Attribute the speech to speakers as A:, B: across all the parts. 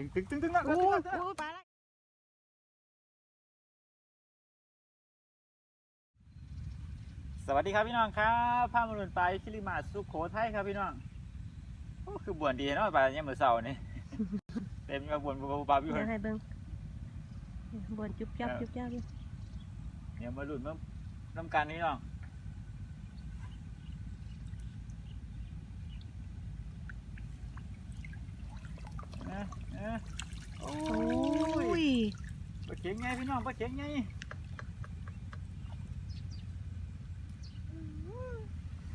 A: ถึงถึงถึงถึงนะ
B: โอ้
A: ถึง
B: ย
A: นะถึงนะ
B: โอ้ยปลาอะไร
A: สวัสดีครับพี่น้องครับพามาลุนไปคิริมาสุโขทัยครับพี่น้องโอ้คือบวนดีเนาะไปเนี่ยามมือเสาร์นี่เต็มกับบวนบูบาพี่ค
B: เดี๋ย
A: น
B: วให้เบิ่งบนจุ๊บจับ
A: เออ
B: จุ๊บจับอยู่
A: เนี่ยมาลุนมาน้ำกันพี่น้องเอ๊ะเอ๊ะโอ้
B: โอ้
A: ย
B: ย
A: ปลา เข็งไงพี่น้องปลาเข็งไง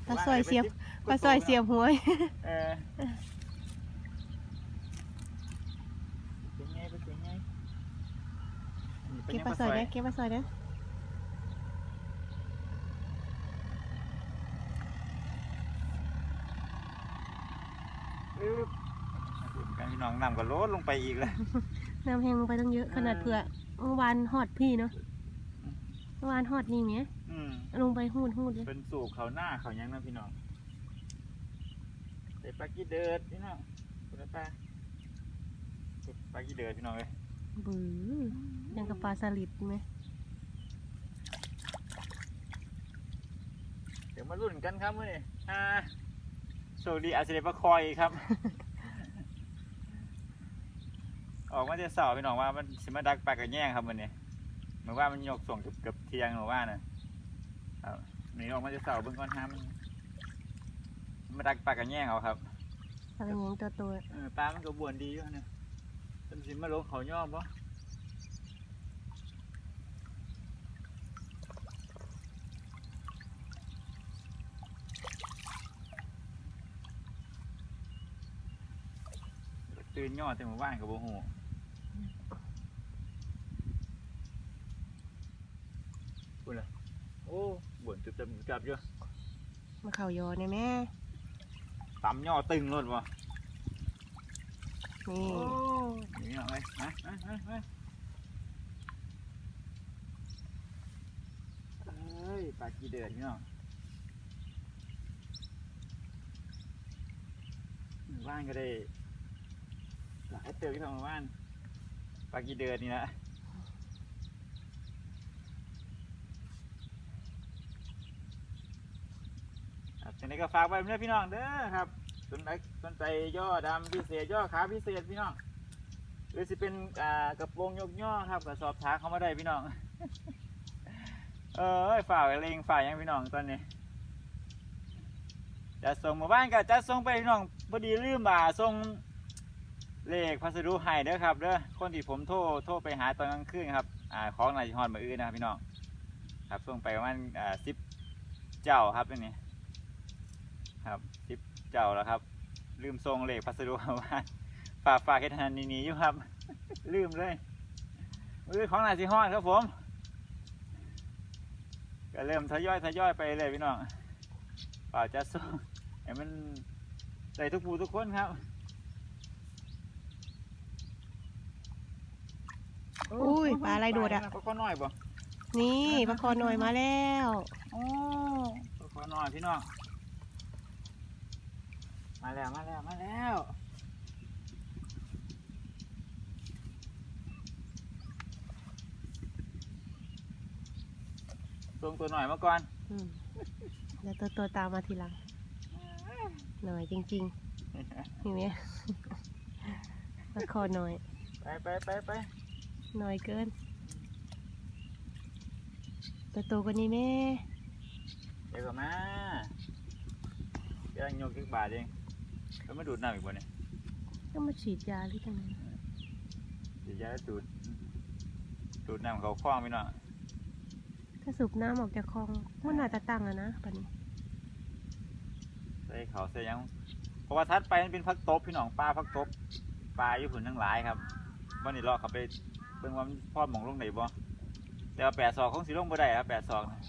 B: ปลาซอยเสียบปลาซอยเสียบหัว
A: เออเป็นไงเป็นไงนี่เป็น
B: เก็บ
A: ยัง
B: ปลาซอยนะเก็บปลาซอยนะ
A: อึ๊บดูกันพี่น้องนำก็ลดลงไปอีกเลย
B: น้ำแห้งลงไปตั้งเยอะขนาด
A: เออ
B: เผื่อเมื่อวานฮอดพี่เนาะ
A: อืม
B: เมื่อวานฮอดนี่เนี้ย
A: อืม
B: ลงไปหูดหูดเลย
A: เป็นสูบเขาหน้าเขายังนะพี่น้องใส่ปลากี้เดิดพี่น้องคุณป้าปลากี้เดิดพี่น้องเลย
B: บื้อยังกับปลาสลิดไหม
A: เดี๋ยวมาลุ้นกันครับมื่อนี้อ่าโชคดีอาจจะได้ปลาคอยอีกครับ ออกมาจะเสาร์พี่น้องว่ามันสิมาดักปลากระแยงครับมื่อนี้เหมือนว่ามันยกส่งเกือบเกือบเที่ยงหรือว่านะครับนี่ออกมาจะเสาร์เบิ่งก่อนฮะมันมันมาดักปลากระแยงเอาครับ
B: ปลากระเงงตัวตัว
A: เออปลามันก็บวนดีอยู่เนี่ยเป็นสิมาลงเขาย่อมปะตื่นย่อแต่หมู่บ้านกับโบหูพูดเลยโอ้บวน จุบจับจับอยู่
B: มาเข่ายอเนี่ยแม่
A: ต่ำย่อตึงรถวะ
B: นี่
A: โอ้ยนี่เอาไปมามามามาเอ้ยปลากีเดือดพี่น้องหมู่บ้านก็ได้หลายเติมที่ทางหมู่บ้านปลากีเดือดนี่นะ ครับทีนี้ก็ฝากไว้เพื่อนพี่น้องเด้อครับสนใจสนใจย่อดำพิเศษย่อขาพิเศษพี่น้องหรือสิเป็นกระโปรงยกย่อครับก็สอบถามเขามาได้พี่น้อง เออฝ่ากเลงฝ่ากยังพี่น้องตอนนี้จะส่งหมู่บ้านก็จะส่งไปพี่น้องพอดีลืมบ่าส่งเลขพัสดุให้เด้อครับเด้อคนที่ผมโทรโทรไปหาตอนกลางคืนครับอ่าของนายฮอนมาอื้อนะครับพี่น้อง ครับส่งไปประมาณอ่าสิบเจ้าครับนี้ ครับสิบเจ้าแล้วครับ ลืมทรงเหล็กพัสดุเข้ามาฝากฝากเฮ็ดทันนี้นี้อยู่ครับ ลืมเลยมือของนายสิฮอดครับผมก็เริ่มทยอยทยอยไปเลยพี่น้องฝากจัดส่งให้มันใส่ทุกผู้ทุกคนครับ
B: อุ้ยปลาอะไรโดดอะ
A: ปลาข้อน้อยบ่
B: นี่ปลาคอหน่อยมาแล้ว
A: โอ้ปลาข้อน้อยพี่น้อง มาแล้วมาแล้วมาแล้วส่งตัวหน่อยมาก่อน
B: อืมแล้วตัวตัวตามมาทีหลัง หน่อยจริงๆนี่ไหมปลาคอหน่อย
A: ไปไปไปไป
B: หน่อยเกิน ตัวโตกว่านี้แม่
A: เดี๋ยวก่อนมาเดี๋ยวโยกอีกบาทเอง แล้วมาดูดน้ำอีกบ่เนี่ย
B: ก็มาฉีดยาหรือยังไง
A: เดี๋ยวจะได้ดูดดูดน้ำเขาคล้องพี่น้อง
B: ถ้าสูบน้ำออกจากคลองมันน่าจะตั้งอะนะปันนี้
A: ใส่เขาใส่หยังเพราะว่าทัดไปมันเป็นพักตบพี่น้องปลาพักตบปลาอยู่ผืนทั้งหลายครับวันนี้รอเขาไปเบิ่งว่ามันพอดหมองลงไหนบ่แต่ว่าแปดศอกของสีลงบ่ได้ครับแปดศอกนะ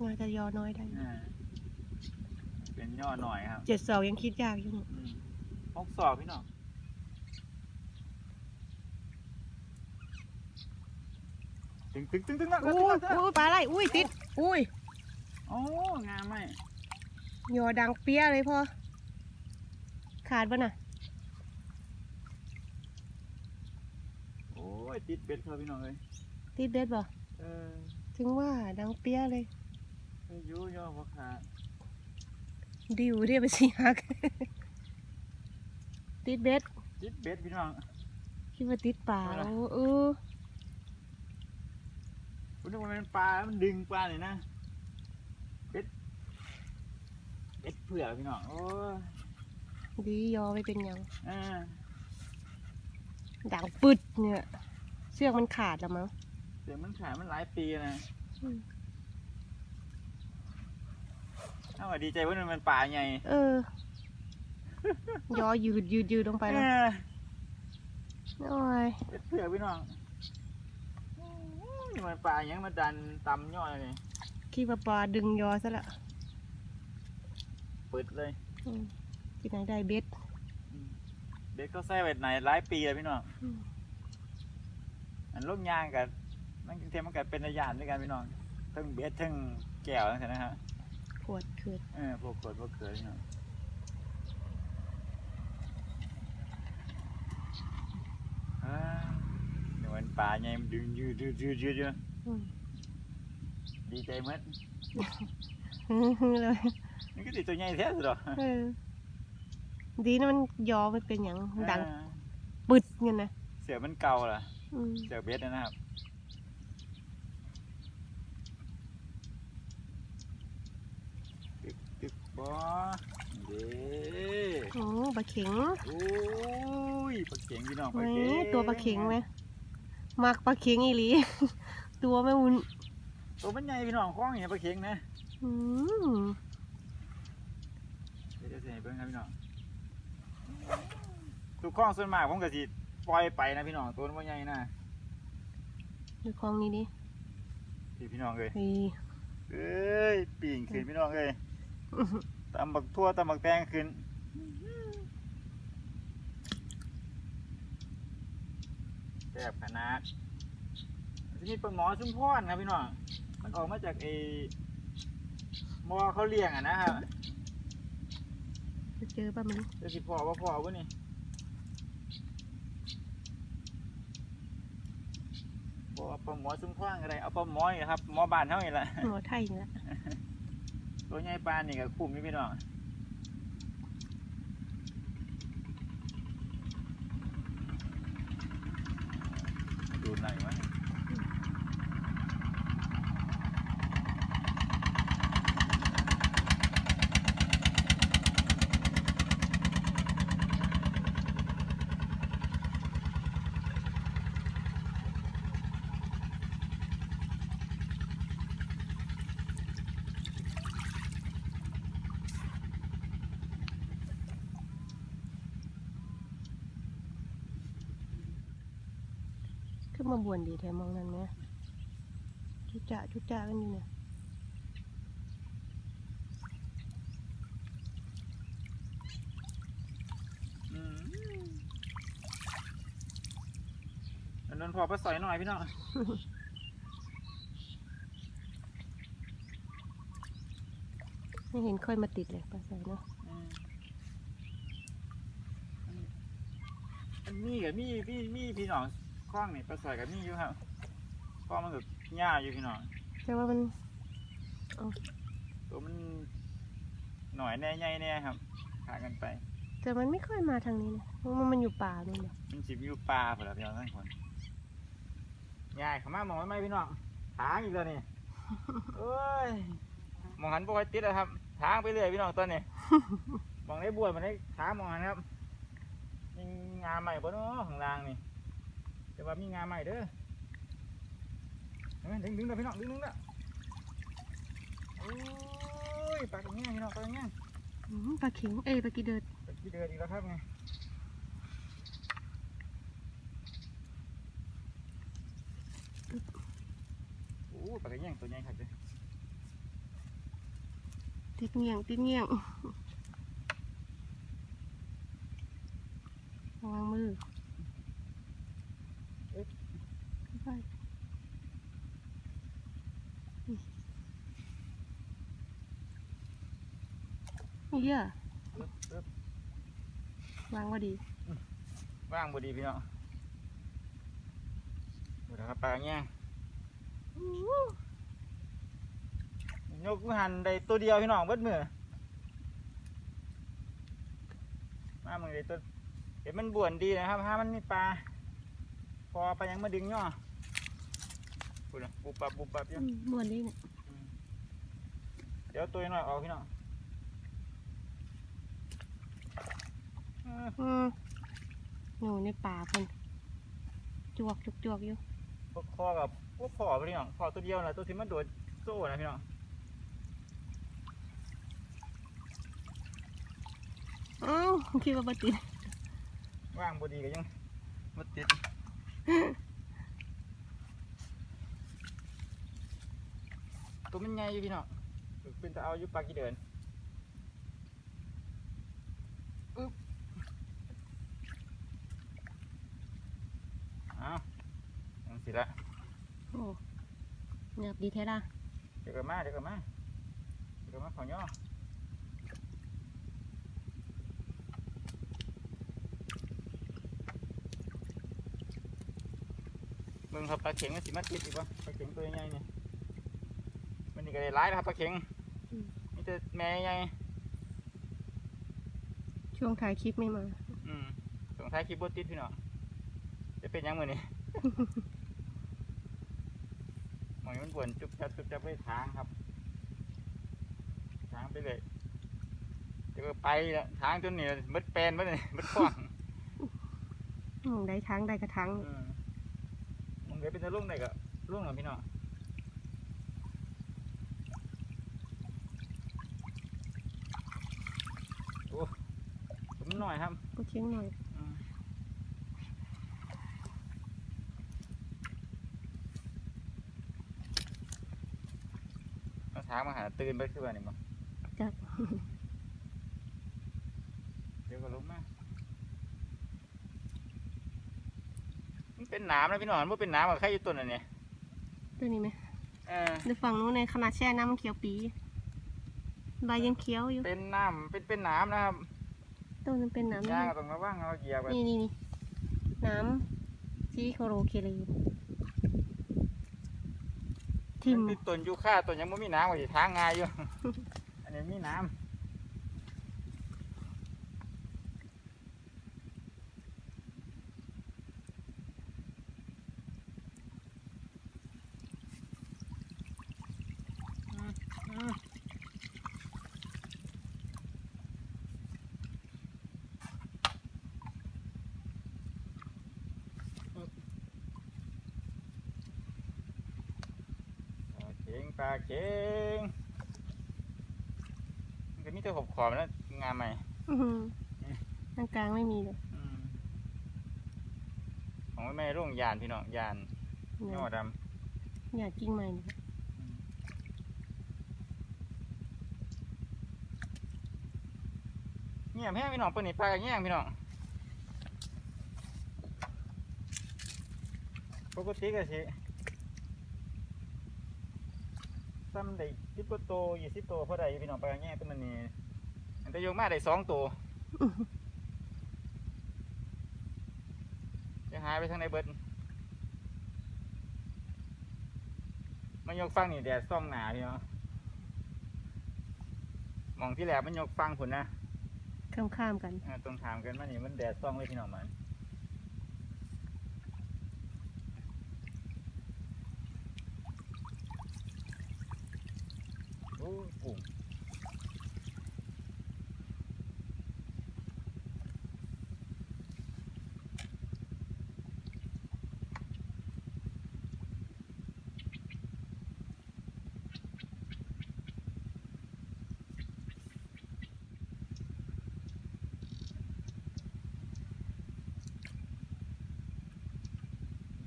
B: น่าจะยอน้อยได้
A: อ่า เป็นย่อหน่อยครับ
B: เจ็ดสองยังคิดยากอยู่
A: อืมหกศอกพี่น้องตึงตึงตึงตึงนะ
B: อุ้ยอุ้ยปลาอะไรอุ้ยติด อุ้ย
A: โอ้งามไหม
B: ยอดังเปี้ยเลยพอขาดป่ะน่ะ
A: ยติดเบ็ดครับพี่น้องเลย
B: ติดเด็ดบ่
A: เออ
B: ถึงว่าดังเปี้ยเลย
A: อายุย่อบ่ขาด
B: ดิวเรียกไปสิฮัก ติดเบ็ด
A: ติดเบ็ดพี่น้อง
B: คิดว่าติดป่า
A: เอาล่ะ
B: โอ้เออ
A: คุณนึกว่ามันเป็นปลา มันดึงปลาเลยนะ เบ็ด เบ็ดเผือกพี่น้อง โอ้ย
B: ดียอไปเป็นหยัง
A: อ่า
B: ดังปึดเนี่ยเชือกมันขาดแล้วมั้ง
A: เดี๋ยวมันขายมันหลายปีนะ
B: อืม
A: เอ้าว่าดีใจว่ามันเป็นปลาใหญ่
B: เออยอยืดยืดยืดลงไป
A: เอ
B: แล้ว
A: อ
B: โอ้ย
A: เบ็ดเผือกพี่น้องโอ้ยมันปลาอย่างมาดันตำย่อยเลย
B: คิดว่าปลาดึงยอซะละ
A: เปิดเลย
B: อืมที่ไหนได้เบ็ด
A: เบ็ดก็ใส่ไว้ไหนหลายปีเลยพี่น้อง
B: อืม
A: อันลูกยางกับมันเทียมมันกับเป็นระยะด้วยกันพี่น้องทั้งเบ็ดทั้งแก้วทั้งนั้นนะครับ
B: ขวดเขือด
A: เออพวกขวดพวกเขือพี่น้องอ่าเดี๋ยวมันปลาไงมันดึงยืดยืดยืดยืดยืด
B: อืม
A: ดีใจหมัด
B: ฮึ่มเลย
A: นี่ก็ติดตัวใหญ่แท้สุดหรอ
B: เออดีนะมันยอไม่เป็นอย่างดัง
A: อ่า
B: ปึดเงี้ยนะ
A: เสือมันเก่าล่ะ
B: อืม
A: เสือเบ็ดนะครับตึกตึก บอเด้
B: โอ้ปลาเข็ง
A: โอ้ยปลาเข็งพี่น้องปลา
B: ไหน
A: เข็ง
B: ตัวปลาเข็งไหมมักปลาเข็งอีหลี ตัวไม่วุ้น
A: ตัวมันใหญ่พี่น้องคล้องอย่างปลาเข็งนะ
B: อืม
A: เดี๋ยวจะเสียเบิ่งครับพี่น้องทุกคล้องส่วนมากผมก็สิปล่อยไปนะพี่น้องตัวมันบ่ใหญ่นะ
B: ดูคลองนี้ดิ
A: พี่พี่น้องเอ้ย
B: เฮ้ย
A: เอ้ยปีงขึ้นพี่น้องเอ้ย ตำบักทั่วตำบักแตงขึ้นแซ่บขนาดทีนี้เป็นหมอชุมพรครับพี่น้อง มันออกมาจากไอ้หมอเขาเลี้ยงอะนะครับ
B: จะเจอป่ะมัน
A: จะสิพอว่าพอวะนี่บเอาปลาหมอซุ้มคว้างอะไรเอาปลาหมอนี่ครับหมอบานเท่านี้แหละ
B: หมอไทยนี่ละ
A: ตัวใหญ่ปลานี่กับคุ้มนี่พี่น้องดูไหนวะ
B: ขึ้นมาบวนดีแถมมองนั่นไหมจุจ่าจุจ่ากันอยู่เนี่ย
A: อืมอันนั้นพอปลาสอยหน่อยพี่น้อง
B: ไม่เห็นค่อยมาติดเลยปลาใสเนาะ
A: อืมอันนี้กับมีพี่มีพี่น้อง คล้องนี่ปลาสอยกับมีอยู่ครับคล้องมันกับหญ้าอยู่พี่น้อง
B: แต่ว่ามัน
A: ตัวมันหน่อยแน่ใหญ่แน่ครับขากันไป
B: แต่มันไม่ค่อยมาทางนี้นะเพราะมันมันอยู่ป่านู่นเลย
A: มันสิบอยู่ปลาเปล่าพี่น้องทั้งคนยายเขามามองไว้ไหมพี่น้องทางอีกแล้วนี่เอ้ยมองหันบ่ค่อยติดแล้วครับทางไปเรื่อยพี่น้องตอนนี้มองได้บวชมันได้ทางมองหันครับมีงาใหม่บ่เนาะข้างล่างนี่ แต่ว่ามีงาใหม่เด้อเอ้ยดึงดึงเด้อพี่น้องดึงดึงเด้อโอ้ยปลาตรงนี้พี่น้องปลาตรงนี้
B: อืมปลาเข็งเอ้ยปลากีเดิด
A: ไปที่เดินอีกแล้วครับไงโอ้ปลากระเงี้ยงตัวใหญ่ครับเลย
B: ติดเงี่ยงติดเงี่ยงระวังมือไป นี่เยอะวางว่าดี
A: ว่างพอดีพี่น้องนะครับปลาเงี้ยยกหันได้ตัวเดียวพี่น้องเบิดมือมามึงได้ตัวเห็นมันบ่วนดีนะครับถ้ามันมีปลาพอไปยังมาดึงย่อ ปุนะบุบปับบุบปับอยู่
B: อืมม่วนดีเนี่ย
A: เดี๋ยวตัวน้อยออกพี่น้องเออ
B: อืมอยู่ในป่าเพิ่นจวกจวกจวกอยู่
A: พวกคอกับพวกคอพี่น้องคอตัวเดียวนะตัวที่มันโดดโซ่นะพี่น้อง
B: อ้าวคิดว่าบ่ติด
A: ว่างบดีก็ยังมาติดตัว มันใหญ่อยู่พี่น้องเป็นจะเอาอยู่ปลากี่เดือนอึ๊บเอายังสิละ
B: โอ้เงียบดีแท้ล่ะ
A: เดี๋ยวก็มาเดี๋ยวก็มาเดี๋ยวก็มาขอย่อมึงครับปลาเข็งมันสิมาติดอีกวะปลาเข็งตัวใหญ่ๆเนี่ยมันนี่ ก็ได้ร้ายนะครับปลาเข็งนี่แต่แม่ใหญ่
B: ช่วงถ่ายคลิปไม่มา
A: อืมสงท้ายคลิปบติดพี่น้องจะเป็นยังมือนี่ หมอยมันบวนจุบจับจุบจับไปทางครับทางไปเลยเดี๋ยวก็ไปละทางจนนี่มัดแปลนมัดนี่มัดขว้าง
B: อืมได้ทั้งได้กระทั้ง
A: อืมมึงเดี๋ยวเป็นจะลุ่งได้ก็ลุ่งหรอพี่น้องโอ้ผมหน่อยครับ
B: ก็เชียงหน่อย
A: อืมเอาทางมาหาตื่นไปคือว่านี่มั้ง
B: จัก
A: เดี๋ยวก็ลงมามันเป็นหน้ำนะพี่น้องมันเป็นหน้ำกับใครอยู่ต้นอันเนี้ย
B: ตัวนี้ไหม
A: เออ
B: ดูฝั่งนู้นในขนาดแช่น้ำมันเขียวปี ใบยังเขียวอยู่
A: เป็นน้ำเป็นเป็นหน้ำนะครับ
B: ต้นมันเป็นน้ำ
A: ย่างก็ต้องระวังเอาเหยียบไป
B: นี่นี่นี่น้ำที่โคโรเคเลทิม
A: มันติดต้นยูคาต้นยังไม่มีน้ำก็สิทางง่ายอยู่ อันนี้มีน้ำอืมอืมปลาเข็ง ปลาเข็งมันก็มีแต่ขอบขอบๆแล้วงามไหม
B: อื้อหือทางกลางไม่มีเลย
A: อืมของแม่ร่วงยานพี่น้องยานยอดด
B: อย่ากิ้งใหม่นะำ
A: เงียบแห้งพี่น้องเปิดนี่ปลากันแย่งพี่น้องปกติก็สิ ซ้ำได้สิบกว่าโตยี่สิบโตพอได้อยู่พี่น้องปลากันแย่งตัวมันนี่อันแต่โยกมาได้สองตัวจะหายไปทางในเบิดมันยกฟังนี่แดดส่องหนาพี่เนาะมองที่แหลมมันยกฟังผุนนะ
B: ข้ามข้ามๆกัน
A: อ่าต้องถามกันมานี่มันแดดส่องเลยพี่น้องมัน กุ้ง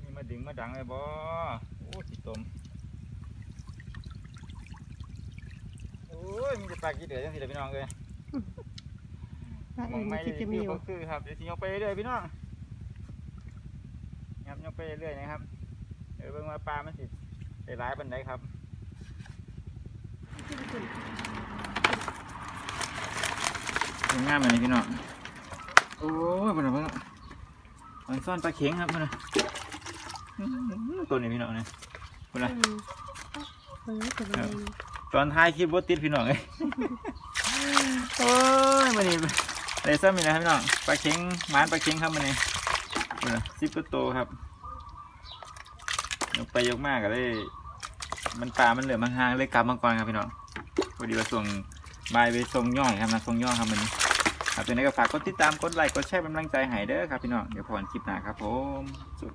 A: นี่มาดึงมาดังเลยบ่ โอ้สิตม อ้ยมีแต่ปลากี่เดือดจังสิเลยพี่น้องเลย
B: พระ
A: ม
B: อื่
A: อง
B: น
A: ไม่
B: คิดจะมีอยู่
A: ก็คือครับเดี๋ยวสิยกไปเรื่อยๆพี่น้องครับยกไปเรื่อยๆนะครับเดี๋ยวเบิ่งว่าปลามันสิได้ร้ายปันไดครับงามเลยพี่น้องโอ้ยมันอะไรมันซ่อนปลาเข็งครับมันตัวนี้พี่น้องเนี่ยคุณนะ
B: อืมเออ ตัวเอง
A: ตอนท้ายคลิปบติดพี่น้องเลยโอ้ยมันนี่เลยซ้ำอีกแล้วครับพี่น้องปลาเค็งหมานปลาเค็งครับมันนี่คุณนะซิปก็โตครับยกไปยกมากก็เลย มันปลามันเหลือมันห่างเลยกลับมาก่อนครับพี่น้องพอดีว่าส่งบายไปส่งย่อยครับนะส่งย่อครับมันนี้ครับตัวนี้ก็ฝากกดติดตามกดไลค์กดแชร์เป็นกำลังใจให้เด้อครับพี่น้องเดี๋ยวพอกันคลิปหน้าครับผมสุด